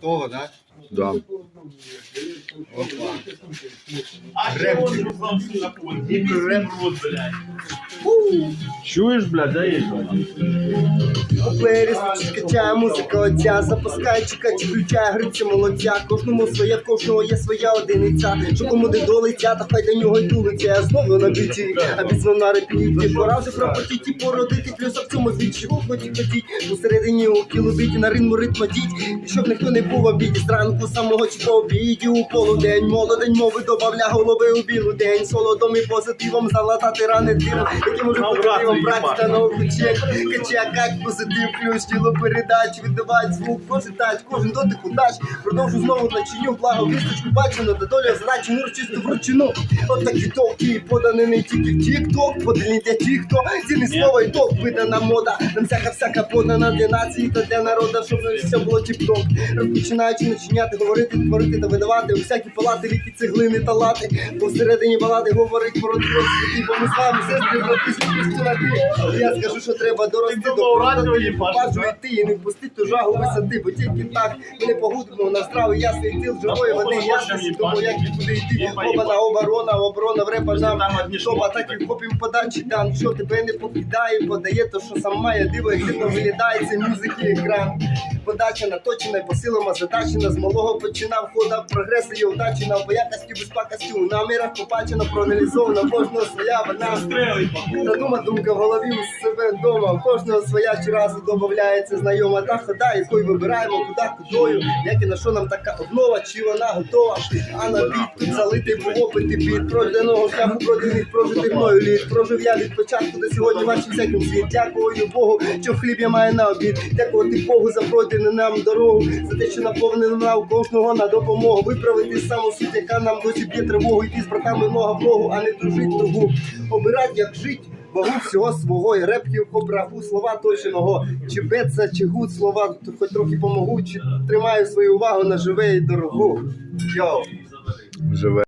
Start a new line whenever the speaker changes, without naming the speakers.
Того, да?
Да.
Опа.
А ще он на полі. Рот, блядь.
Чуєш, блядь, да є?
Плеєріст качає музика отця, запускає, чекає, чи включає гриця молодця. Кожному своє, в кожного є своя одиниця. Що кому де долиця, та хай до нього й тулиться. Я знову на біті, а біцно на репіті. Пора вже пропотіти, породити, плюс в цьому звідчі хоті хотіть. Усередині окі лубіті, на ринку ритматіть. І щоб ніхто не був обіді, зранку самого чи по обіді у полудень. Молодень мови добавля голови у білу день. Солодом і позитивом залатати рани дивом, які можуть позитивом практика науку чек. Качає як позитив, ключ, тіло передач, віддавать звук, позитать, кожен дотик удач. Продовжу знову начиню, благо вісточку бачено, де доля зрачу, мур чисто вручину. От такі толки, подані не тільки в тік-ток, подані для ті, хто цінне слово і ток, видана мода. Нам всяка всяка подана для нації та для народа, щоб все було тіп-ток. Розпочинаючи начиняти, говорити, творити та видавати у всякі палати, ліки, цеглини та лати. Посередині балади говорить про світі, бо ми з вами сестри, брати. Я скажу, що треба дорости до побачу йти і не пустити ту жагу висоти, бо тільки так ми не погубимо на страви ясний тіл живої води, ясності, тому як і куди йти. Оба на оборона, оборона в репа нам. Шоба так і хопів подачі там, що тебе не покидає, подає то, що сам має диво, як дивно виглядає це музики екран. Подача наточена, по силам задачена, з малого починав хода прогресу і удачі на обоякості, безпакості, у намірах побачено, проаналізовано, кожного своя вона. Задума думка в голові у себе вдома. Кожного своя щоразу додається знайома та хода, якою вибираємо, куди кудою, як і на що нам така обнова, чи вона готова. А на бід тут залитий був опити під пройденого шляху пройдених прожитих мною літ. Прожив я від початку до сьогодні бачив всяким світ. Дякую Богу, що хліб я маю на обід. Дякувати Богу за пройдену нам дорогу, за те, що наповнено нам кожного на допомогу. Виправити саму суть, яка нам досі б'є тривогу. Йти з братами нога в ногу, а не дружить другу. Обирать, як жить. Вагу всього свого і репків по слова точеного. Чи беца, чи гуд слова, хоч трохи помогу, чи тримаю свою увагу на живе і дорогу. Йоу.
Живе.